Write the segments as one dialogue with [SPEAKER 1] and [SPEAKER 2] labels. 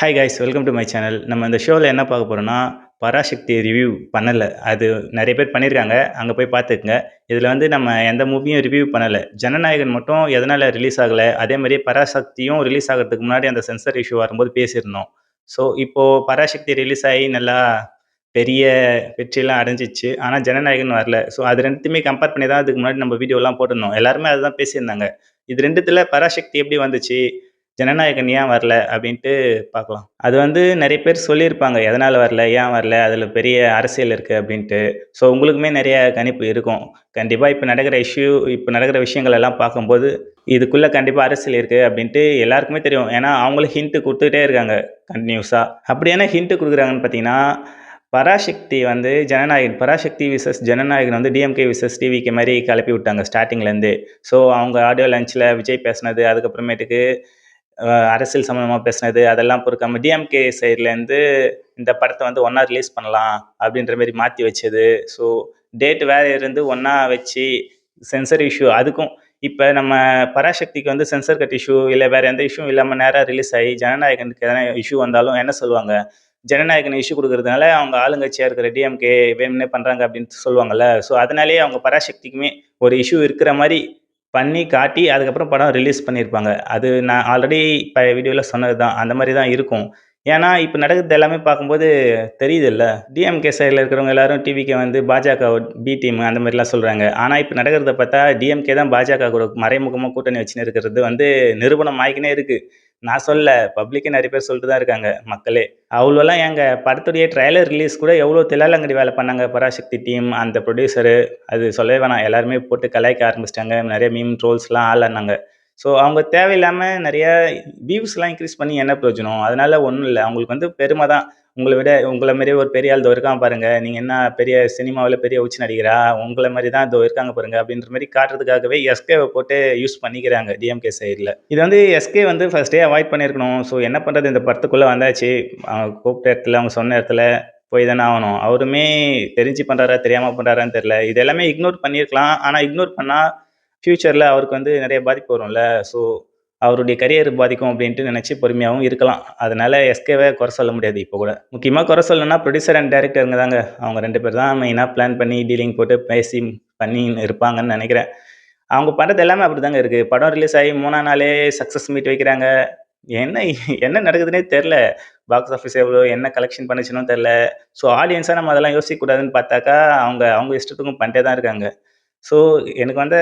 [SPEAKER 1] Hi guys welcome to my channel நம்ம இந்த ஷோவில் என்ன பார்க்க போகிறோம்னா பராசக்தி ரிவ்யூ பண்ணலை. அது நிறைய பேர் பண்ணியிருக்காங்க அங்கே போய் பார்த்துக்குங்க. இதில் வந்து நம்ம எந்த மூவியும் ரிவ்யூ பண்ணலை. ஜனநாயகன் மட்டும் எதனால் ரிலீஸ் ஆகலை? அதே மாதிரி பராசக்தியும் ரிலீஸ் ஆகிறதுக்கு முன்னாடி அந்த சென்சர் இஷ்யூ வரும்போது பேசியிருந்தோம். ஸோ இப்போது பராசக்தி ரிலீஸ் ஆகி நல்லா பெரிய வெற்றியெல்லாம் அடைஞ்சிச்சு. ஆனால் ஜனநாயகன் வரல. ஸோ அது ரெண்டுத்தையுமே கம்பேர் பண்ணி தான் அதுக்கு முன்னாடி நம்ம வீடியோலாம் போட்டிருந்தோம். எல்லாருமே அதுதான் பேசியிருந்தாங்க. இது ரெண்டுத்தில் பராசக்தி எப்படி வந்துச்சு? ஜனநாயகன் ஏன் வரல அப்படின்ட்டு பார்க்கலாம். அது வந்து நிறைய பேர் சொல்லியிருப்பாங்க எதனால் வரல? ஏன் வரல? அதில் பெரிய அரசியல் இருக்குது அப்படின்ட்டு. ஸோ உங்களுக்குமே நிறைய கணிப்பு இருக்கும். கண்டிப்பாக இப்போ நடக்கிற இஷ்யூ இப்போ நடக்கிற விஷயங்கள் எல்லாம் பார்க்கும்போது இதுக்குள்ளே கண்டிப்பாக அரசியல் இருக்குது அப்படின்ட்டு எல்லாருக்குமே தெரியும். ஏன்னா அவங்களும் ஹிண்ட்டு கொடுத்துக்கிட்டே இருக்காங்க கண்டினியூஸாக அப்படி என்ன ஹிண்ட்டு கொடுக்குறாங்கன்னு பார்த்தீங்கன்னா பராசக்தி வந்து ஜனநாயகன் பராசக்தி விசஸ் ஜனநாயகன் வந்து டிஎம்கே விசஸ் டிவிக்கு மாதிரி கிளப்பி விட்டாங்க ஸ்டார்டிங்லேருந்து ஸோ அவங்க ஆடியோ லஞ்சில் விஜய் பேசினது அதுக்கப்புறமேட்டுக்கு அரசியல் சம்மந்தமாக பேசினது அதெல்லாம் பொறுக்காம டிஎம்கே சைட்லேருந்து இந்த படத்தை வந்து ஒன்றா ரிலீஸ் பண்ணலாம் அப்படின்ற மாதிரி மாற்றி வச்சது. ஸோ டேட் வேறு இருந்து ஒன்றா வச்சு சென்சர் இஷ்யூ அதுக்கும் இப்போ நம்ம பராசக்திக்கு வந்து சென்சர் கட் இஷ்யூ இல்லை வேறு எந்த இஷ்யூ இல்லாமல் நேராக ரிலீஸ் ஆகி ஜனநாயகனுக்கு எதனா இஷ்யூ வந்தாலும் என்ன சொல்லுவாங்க? ஜனநாயகன் இஷ்யூ கொடுக்கறதுனால அவங்க ஆளுங்கட்சியாக இருக்கிற டிஎம்கே வேணும்னே பண்ணுறாங்க அப்படின்னு சொல்லுவாங்கல்ல. ஸோ அதனாலேயே அவங்க பராசக்திக்குமே ஒரு இஷ்யூ இருக்கிற மாதிரி பண்ணி காட்டி அதுக்கப்புறம் படம் ரிலீஸ் பண்ணியிருப்பாங்க. அது நான் ஆல்ரெடி இப்போ வீடியோவில் சொன்னது தான் அந்த மாதிரி தான் இருக்கும். ஏன்னா இப்போ நடக்கிறது எல்லாமே பார்க்கும்போது தெரியுதுல்ல. டிஎம்கே சைடில் இருக்கிறவங்க எல்லாரும் டிவிக்கு வந்து பாஜக பி டீம் அந்த மாதிரிலாம் சொல்கிறாங்க ஆனால் இப்போ நடக்கிறத பார்த்தா டிஎம்கே தான் பாஜக கூட மறைமுகமாக கூட்டணி வச்சுன்னு இருக்கிறது வந்து நிரூபணம் ஆகிக்கினே இருக்குது நான் சொல்ல பப்ளிக்கே நிறைய பேர் சொல்லிட்டு தான் இருக்காங்க மக்களே. அவ்வளோலாம் எங்கள் படத்துடைய ட்ரைலர் ரிலீஸ் கூட எவ்வளோ தில்லாலங்கடி வேலை பண்ணாங்க பராசக்தி டீம் அந்த ப்ரொடியூசரு அது சொல்லவே வேணாம். எல்லாருமே போட்டு கலாய்க்க ஆரம்பிச்சிட்டாங்க நிறைய மீம் ட்ரோல்ஸ்லாம் ஆளானாங்க. ஸோ அவங்க தேவையில்லாமல் நிறைய வியூஸ்லாம் இன்க்ரீஸ் பண்ணி என்ன பிரயோஜனம்? அதனால் ஒன்றும் இல்லை. அவங்களுக்கு வந்து பெருமை தான். உங்களை விட உங்களை மாரி ஒரு பெரிய ஆள் இதோ இருக்கான் பாருங்கள் நீங்கள் என்ன பெரிய சினிமாவில் பெரிய உச்சி நடிகரா? உங்களை மாதிரி தான் இதோ இருக்காங்க பாருங்க அப்படின்ற மாதிரி காட்டுறதுக்காகவே எஸ்கேவை போட்டு யூஸ் பண்ணிக்கிறாங்க டிஎம்கே சைடில் இது வந்து எஸ்கே வந்து ஃபஸ்ட்டே அவாய்ட் பண்ணியிருக்கணும் ஸோ என்ன பண்ணுறது இந்த படத்துக்குள்ளே வந்தாச்சு. அவங்க கூப்பிட்ட இடத்துல அவங்க சொன்ன இடத்துல போய் தானே ஆகணும். அவருமே தெரிஞ்சு பண்ணுறாரா தெரியாமல் பண்ணுறாரான்னு தெரில இது எல்லாமே இக்னோர் பண்ணியிருக்கலாம் ஆனால் இக்னோர் பண்ணால் ஃப்யூச்சரில் அவருக்கு வந்து நிறைய பாதிப்பு வரும்ல. ஸோ அவருடைய கரியர் பாதிக்கும் அப்படின்ட்டு நினச்சி பொறுமையாகவும் இருக்கலாம். அதனால் எஸ்கேவை குறை சொல்ல முடியாது இப்போ கூட. முக்கியமாக குறை சொல்லணும்னா ப்ரொடியூசர் அண்ட் டேரக்டருங்க தாங்க. அவங்க ரெண்டு பேர் தான் மெயினாக பிளான் பண்ணி டீலிங் போட்டு பேசி பண்ணி இருப்பாங்கன்னு நினைக்கிறேன். அவங்க பண்ணுறது எல்லாமே அப்படி தாங்க இருக்குது படம் ரிலீஸ் ஆகி மூணா நாளே சக்ஸஸ் மீட் வைக்கிறாங்க. என்ன என்ன நடக்குதுன்னே தெரில பாக்ஸ் ஆஃபீஸ் எவ்வளோ என்ன கலெக்ஷன் பண்ணுச்சுன்னு தெரில ஸோ ஆடியன்ஸாக நம்ம அதெல்லாம் யோசிக்கக்கூடாதுன்னு பார்த்தாக்கா அவங்க அவங்க இஷ்டத்துக்கும் பண்ணிட்டே தான் இருக்காங்க. ஸோ எனக்கு வந்து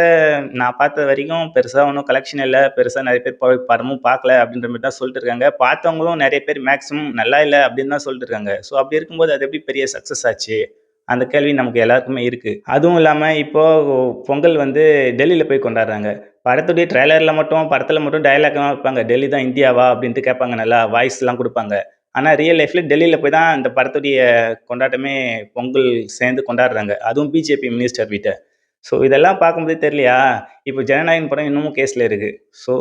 [SPEAKER 1] நான் பார்த்த வரைக்கும் பெருசாக ஒன்றும் கலெக்ஷன் இல்லை. பெருசாக நிறைய பேர் போய் படமும் பார்க்கல அப்படின்ற மாதிரி தான் சொல்லிட்டு இருக்காங்க. பார்த்தவங்களும் நிறைய பேர் மேக்ஸிமம் நல்லா இல்லை அப்படின்னு தான் சொல்லிட்டு இருக்காங்க. ஸோ அப்படி இருக்கும்போது அது எப்படி பெரிய சக்ஸஸ் ஆச்சு? அந்த கேள்வி நமக்கு எல்லாருக்குமே இருக்குது அதுவும் இல்லாமல் இப்போது பொங்கல் வந்து டெல்லியில் போய் கொண்டாடுறாங்க. படத்துடைய ட்ரெய்லரில் மட்டும் படத்தில் மட்டும் டயலாக்லாம் வைப்பாங்க. டெல்லி தான் இந்தியாவா அப்படின்ட்டு கேட்பாங்க. நல்லா வாய்ஸ்லாம் கொடுப்பாங்க. ஆனால் ரியல் லைஃப்பில் டெல்லியில் போய் தான் இந்த படத்துடைய கொண்டாட்டமே பொங்கல் சேர்ந்து கொண்டாடுறாங்க. அதுவும் பிஜேபி மினிஸ்டர் வீட்டை ஸோ இதெல்லாம் பார்க்கும்போதே தெரியலையா? இப்போ ஜனநாயகன் படம் இன்னமும் கேஸில் இருக்குது ஸோ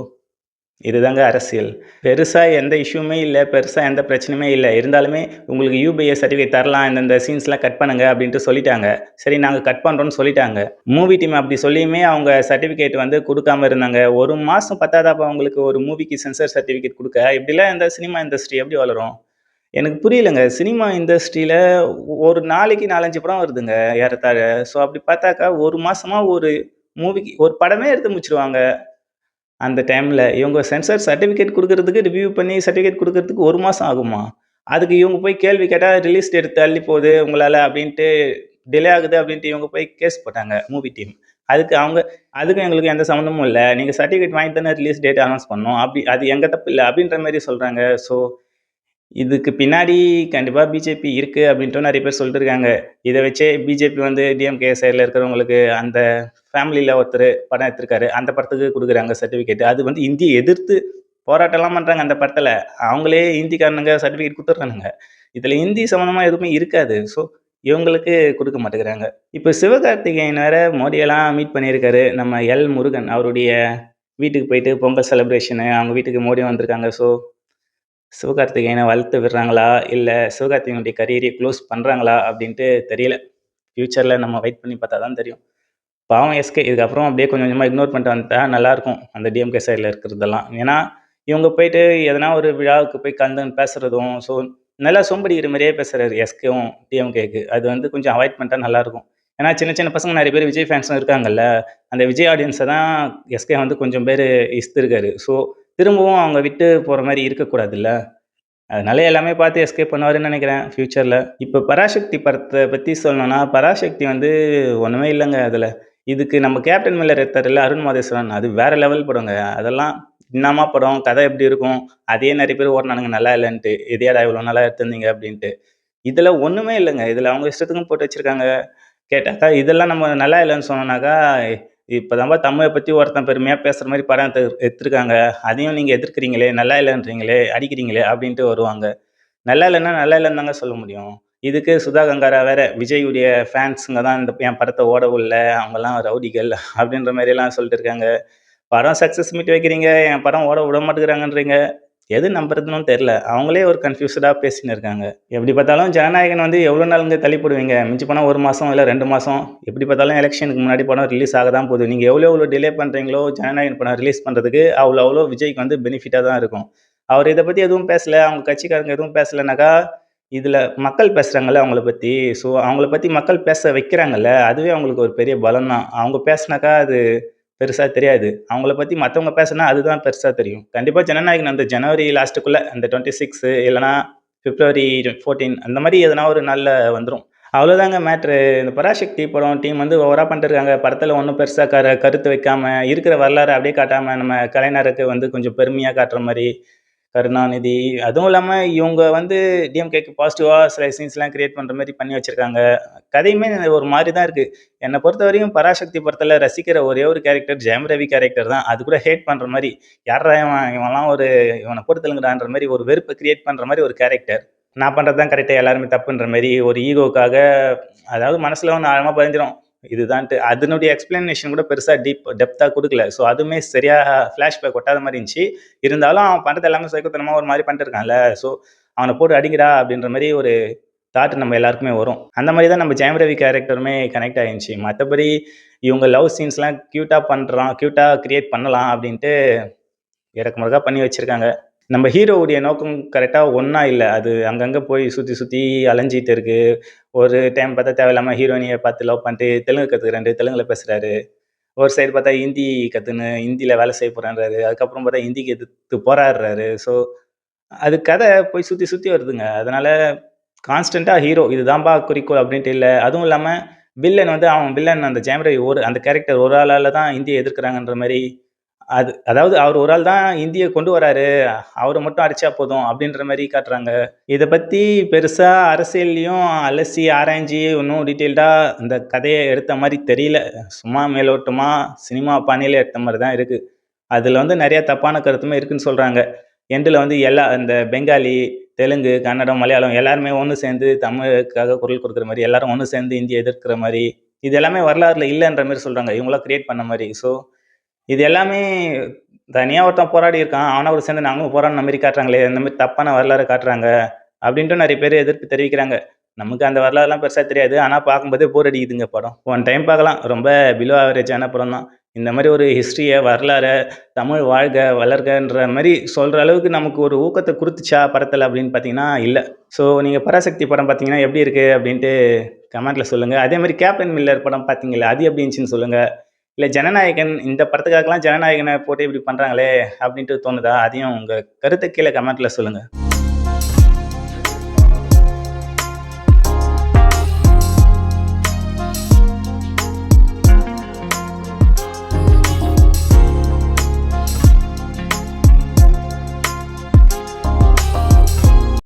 [SPEAKER 1] இதுதாங்க அரசியல். பெருசாக எந்த இஷ்யூமே இல்லை பெருசாக எந்த பிரச்சனையுமே இல்லை. இருந்தாலுமே உங்களுக்கு யூபிஐ சர்டிஃபிகேட் தரலாம் இந்தந்த சீன்ஸ்லாம் கட் பண்ணுங்க அப்படின்ட்டு சொல்லிட்டாங்க. சரி நாங்கள் கட் பண்ணுறோன்னு சொல்லிட்டாங்க. மூவி டீம் அப்படி சொல்லியுமே அவங்க சர்டிஃபிகேட் வந்து கொடுக்காம இருந்தாங்க. ஒரு மாதம் பத்தாதாப்பா அவங்களுக்கு ஒரு மூவிக்கு சென்சர் சர்டிஃபிகேட் கொடுக்க. இப்படிலாம் இந்த சினிமா இண்டஸ்ட்ரி எப்படி வளரும்? எனக்கு புரியலங்க. சினிமா இண்டஸ்ட்ரியில் ஒரு நாளைக்கு நாலஞ்சு படம் வருதுங்க ஏறத்தாழ. ஸோ அப்படி பார்த்தாக்கா ஒரு மாதமாக ஒரு மூவிக்கு ஒரு படமே எடுத்து முடிச்சிருவாங்க. அந்த டைமில் இவங்க சென்சர் சர்டிஃபிகேட் கொடுக்கறதுக்கு ரிவ்யூ பண்ணி சர்டிஃபிகேட் கொடுக்கறதுக்கு ஒரு மாதம் ஆகுமா? அதுக்கு இவங்க போய் கேள்வி கேட்டால் ரிலீஸ் எடுத்து தள்ளி போகுது உங்களால் அப்படின்ட்டு டிலே ஆகுது அப்படின்ட்டு இவங்க போய் கேஸ் போட்டாங்க மூவி டீம் அதுக்கு அவங்க அதுக்கும் எங்களுக்கு எந்த சம்மந்தமும் இல்லை. நீங்கள் சர்டிஃபிகேட் வாங்கி தானே ரிலீஸ் டேட் அனௌன்ஸ் பண்ணோம். அப்படி அது எங்கள் தப்பு இல்லை அப்படின்ற மாதிரி சொல்கிறாங்க ஸோ இதுக்கு பின்னாடி கண்டிப்பாக பிஜேபி இருக்குது அப்படின்ட்டு நிறைய பேர் சொல்லிட்டு இருக்காங்க இதை வச்சே பிஜேபி வந்து டிஎம்கே சைடில் இருக்கிறவங்களுக்கு அந்த ஃபேமிலியில் ஒருத்தர் படம் எடுத்திருக்காரு. அந்த படத்துக்கு கொடுக்குறாங்க சர்டிஃபிகேட் அது வந்து இந்தியை எதிர்த்து போராட்டம்லாம் பண்ணுறாங்க அந்த படத்தில். அவங்களே இந்திக்காரனுங்க சர்டிஃபிகேட் கொடுத்துட்றானுங்க. இதில் ஹிந்தி சம்மந்தமாக எதுவுமே இருக்காது. ஸோ இவங்களுக்கு கொடுக்க மாட்டேங்கிறாங்க. இப்போ சிவகார்த்திகேயன் வேற மோடியெல்லாம் மீட் பண்ணியிருக்காரு. நம்ம எல் முருகன் அவருடைய வீட்டுக்கு போயிட்டு பொங்கல் செலிப்ரேஷனு அவங்க வீட்டுக்கு மோடி வந்திருக்காங்க. ஸோ சிவகார்த்திகேயனை வளர்த்து விடுறாங்களா? இல்லை சிவகார்த்திகனுடைய கரியரை க்ளோஸ் பண்ணுறாங்களா அப்படின்ட்டு தெரியல. ஃப்யூச்சரில் நம்ம வெயிட் பண்ணி பார்த்தா தான் தெரியும். பாவம் எஸ்கே இதுக்கப்புறம் அப்படியே கொஞ்சம் கொஞ்சமாக இக்னோர் பண்ணிட்டு வந்துட்டா நல்லாயிருக்கும் அந்த டிஎம்கே சைடில் இருக்கிறதெல்லாம். ஏன்னா இவங்க போயிட்டு எதனா ஒரு விழாவுக்கு போய் கலந்துன்னு பேசுகிறதும் ஸோ நல்லா சோம்படிக்கிற மாதிரியே பேசுகிறாரு எஸ்கேவும் டிஎம்கேக்கு அது வந்து கொஞ்சம் அவாய்ட் பண்ணிட்டா நல்லாயிருக்கும். ஏன்னா சின்ன சின்ன பசங்க நிறைய பேர் விஜய் ஃபேன்ஸும் இருக்காங்கல்ல அந்த விஜய் ஆடியன்ஸை தான் எஸ்கே வந்து கொஞ்சம் பேர் இஸ்திருக்காரு. ஸோ திரும்பவும் அவங்க விட்டு போகிற மாதிரி இருக்கக்கூடாதுல்ல? அதனால எல்லாமே பார்த்து எஸ்கேப் பண்ணுவாருன்னு நினைக்கிறேன் ஃப்யூச்சரில் இப்போ பராசக்தி படத்தை பற்றி சொல்லணும்னா பராசக்தி வந்து ஒன்றுமே இல்லைங்க அதில். இதுக்கு நம்ம கேப்டன் மில்லர் எடுத்தார்ல அருண் மாதேஸ்வரன். அது வேறு லெவல் படங்க. அதெல்லாம் என்னமா படம்? கதை எப்படி இருக்கும்? அதே நிறைய பேர் ஓடினானுங்க நல்லா இல்லைன்ட்டு. எதையாடா இவ்வளோ நல்லா எடுத்திருந்தீங்க அப்படின்ட்டு. இதில் ஒன்றுமே இல்லைங்க. இதில் அவங்க இஷ்டத்துக்கும் போட்டு வச்சுருக்காங்க. கேட்டாக்கா இதெல்லாம் நம்ம நல்லா இல்லைன்னு சொன்னோன்னாக்கா இப்போ தமிழை பற்றி ஒருத்தன் பெருமையாக பேசுகிற மாதிரி படம் எடுத்து எடுத்துருக்காங்க அதையும் நீங்கள் எதிர்க்கிறீங்களே நல்லா இல்லைன்றீங்களே அடிக்கிறீங்களே அப்படின்ட்டு வருவாங்க. நல்லா இல்லைன்னா நல்லா இல்லைன்னு தாங்க சொல்ல முடியும். இதுக்கு சுதா கங்காரா வேற விஜயுடைய ஃபேன்ஸுங்க தான் இந்த என் படத்தை ஓட விடல அவங்கெல்லாம் ரவுடிகள் அப்படின்ற மாதிரியெல்லாம் சொல்லிட்டு இருக்காங்க. படம் சக்ஸஸ் மீட் வைக்கிறீங்க என் படம் ஓட விட மாட்டேங்கிறாங்கன்றீங்க. எது நம்புறதுன்னு தெரில அவங்களே ஒரு கன்ஃபியூஸ்டாக பேசின்னு இருக்காங்க எப்படி பார்த்தாலும் ஜனநாயகன் வந்து எவ்வளோ நாளுங்க தள்ளி போடுவீங்க? மிஞ்சி போனால் ஒரு மாதம் இல்லை ரெண்டு மாதம் எப்படி பார்த்தாலும் எலெக்ஷனுக்கு முன்னாடி படம் ரிலீஸ் ஆக தான் போகுது. நீங்கள் எவ்வளோ எவ்வளோ டிலே பண்ணுறீங்களோ ஜனநாயகன் படம் ரிலீஸ் பண்ணுறதுக்கு அவ்வளோ அவ்வளோ விஜய்க்கு வந்து பெனிஃபிட்டாக தான் இருக்கும். அவர் இதை பற்றி எதுவும் பேசலை. அவங்க கட்சிக்காரங்க எதுவும் பேசலைனாக்கா இதில் மக்கள் பேசுகிறாங்கல்ல அவங்கள பற்றி ஸோ அவங்கள பற்றி மக்கள் பேச வைக்கிறாங்கல்ல. அதுவே அவங்களுக்கு ஒரு பெரிய பலம் தான் அவங்க பேசுனாக்கா அது பெருசாக தெரியாது. அவங்கள பற்றி மற்றவங்க பேசுனா அதுதான் பெருசாக தெரியும். கண்டிப்பாக ஜனநாயகன் அந்த ஜனவரி லாஸ்ட்டுக்குள்ளே அந்த டுவெண்ட்டி சிக்ஸு இல்லைனா பிப்ரவரி ஃபோர்டீன் அந்த மாதிரி எதனா ஒரு நாளில் வந்துடும் அவ்வளோதாங்க மேட்ரு இந்த பராசக்தி படம் டீம் வந்து ஓவராக பண்ணிட்டுருக்காங்க. படத்தில் ஒன்றும் பெருசாக கரு கருத்து வைக்காமல் இருக்கிற வரலாறு அப்படியே காட்டாமல் நம்ம கலைஞருக்கு வந்து கொஞ்சம் பெருமையாக காட்டுற மாதிரி கருணாநிதி அதுவும் இல்லாமல் இவங்க வந்து டிஎம்கேக்கு பாசிட்டிவாக சில சீன்ஸ்லாம் கிரியேட் பண்ணுற மாதிரி பண்ணி வச்சுருக்காங்க. கதையுமே ஒரு மாதிரி தான் இருக்குது என்னை பொறுத்த வரையும் பராசக்தி படத்தில் ரசிக்கிற ஒரே ஒரு கேரக்டர் ஜெயம் ரவி கேரக்டர் தான். அது கூட ஹேட் பண்ணுற மாதிரி யாரா இவன் இவன்லாம் ஒரு இவனை பொறுத்தலுங்கிறான்ற மாதிரி ஒரு வெறுப்பை கிரியேட் பண்ணுற மாதிரி ஒரு கேரக்டர் நான் பண்ணுறது தான் கரெக்டாக எல்லாருமே தப்புன்ற மாதிரி ஒரு ஈகோக்காக அதாவது மனசில் ஒன்று ஆழமாக பதிஞ்சிடும் இதுதான்ட்டு. அதனுடைய எக்ஸ்பிளனேஷன் கூட பெருசாக டீப் டெப்த்தாக கொடுக்கல. ஸோ அதுவுமே சரியாக ஃப்ளாஷ்பேக் ஒட்டாத மாதிரி இருந்துச்சு. இருந்தாலும் அவன் பண்ணுறது எல்லாமே சைக்கோத்தனமாக ஒரு மாதிரி பண்ணிட்டு இருக்கான்ல ஸோ அவனை போட்டு அடிக்கிறா அப்படின்ற மாதிரி ஒரு தாட் நம்ம எல்லாருக்குமே வரும். அந்த மாதிரி தான் நம்ம ஜெயம் ரவி கேரக்டருமே கனெக்ட் ஆகிருந்துச்சு மற்றபடி இவங்க லவ் சீன்ஸ்லாம் க்யூட்டாக பண்ணுறான் க்யூட்டாக க்ரியேட் பண்ணலாம் அப்படின்ட்டு இறக்குமுறைக்காக பண்ணி வச்சுருக்காங்க. நம்ம ஹீரோவுடைய நோக்கம் கரெக்டாக ஒன்றா இல்லை. அது அங்கங்கே போய் சுற்றி சுற்றி அலைஞ்சிட்டு இருக்கு. ஒரு டைம் பார்த்தா தேவையில்லாமல் ஹீரோயினியை பார்த்து லவ் பண்ணிட்டு தெலுங்கு கற்றுக்குறாரு தெலுங்கில் பேசுகிறாரு ஒரு சைடு பார்த்தா ஹிந்தி கற்றுன்னு ஹிந்தியில் வேலை செய்ய போகிறேன்றாரு அதுக்கப்புறம் பார்த்தா ஹிந்திக்கு எதிர்த்து போராடுறாரு. ஸோ அது கதை போய் சுற்றி சுற்றி வருதுங்க. அதனால் கான்ஸ்டண்ட்டாக ஹீரோ இதுதான்பா குறிக்கோள் அப்படின்ட்டு இல்லை. அதுவும் இல்லாமல் வில்லன் வந்து அவன் வில்லன் அந்த ஜேமரை ஒரு அந்த கேரக்டர் ஒரு ஆளால் தான் இந்தியை எதிர்க்கிறாங்கன்ற மாதிரி அது அதாவது அவர் ஒரு ஆள் தான் இந்தியை கொண்டு வராரு. அவரை மட்டும் அடிச்சா போதும் அப்படின்ற மாதிரி காட்டுறாங்க. இதை பற்றி பெருசாக அரசியல்லையும் அலசி ஆராய்ஞ்சி இன்னும் டீட்டெயில்டாக இந்த கதையை எடுத்த மாதிரி தெரியல. சும்மா மேலோட்டமாக சினிமா பாணியில் எடுத்த மாதிரி தான் இருக்குது அதில் வந்து நிறைய தப்பான கருத்துமே இருக்குன்னு சொல்கிறாங்க எண்டில் வந்து எல்லா இந்த பெங்காலி தெலுங்கு கன்னடம் மலையாளம் எல்லாருமே ஒன்று சேர்ந்து தமிழுக்காக குரல் கொடுக்குற மாதிரி எல்லாரும் ஒன்று சேர்ந்து இந்தியை எதிர்க்கிற மாதிரி இது எல்லாமே வரலாறுல இல்லைன்ற மாதிரி சொல்கிறாங்க இவங்களாம் கிரியேட் பண்ண மாதிரி. ஸோ இது எல்லாமே தனியாக ஒருத்தன் போராடி இருக்கான். அவனை ஒரு சேர்ந்து நாங்களும் போராடணும் மாதிரி காட்டுறாங்களே இந்த மாதிரி தப்பான வரலாறு காட்டுறாங்க அப்படின்ட்டு நிறைய பேர் எதிர்ப்பு தெரிவிக்கிறாங்க. நமக்கு அந்த வரலாறுலாம் பெருசாக தெரியாது. ஆனால் பார்க்கும்போதே போர் அடிக்குதுங்க படம். ஒன் டைம் பார்க்கலாம். ரொம்ப பிலோ ஆவரேஜான படம் தான். இந்த மாதிரி ஒரு ஹிஸ்ட்ரியை வரலாறை தமிழ் வாழ்க வளர்கன்ற மாதிரி சொல்கிற அளவுக்கு நமக்கு ஒரு ஊக்கத்தை கொடுத்துச்சா படத்தில் அப்படின்னு பார்த்தீங்கன்னா இல்லை. ஸோ நீங்கள் பராசக்தி படம் பார்த்தீங்கன்னா எப்படி இருக்குது அப்படின்ட்டு கமெண்ட்டில் சொல்லுங்கள் அதே மாதிரி கேப்டன் மில்லர் படம் பார்த்தீங்களா அது எப்படி இருந்துச்சுன்னு சொல்லுங்கள் இல்லை ஜனநாயகன் இந்த படத்துக்காகலாம் ஜனநாயகனை போட்டு இப்படி பண்ணுறாங்களே அப்படின்ட்டு தோணுதா? அதையும் உங்கள் கருத்தை கீழே கமெண்ட்டில் சொல்லுங்கள்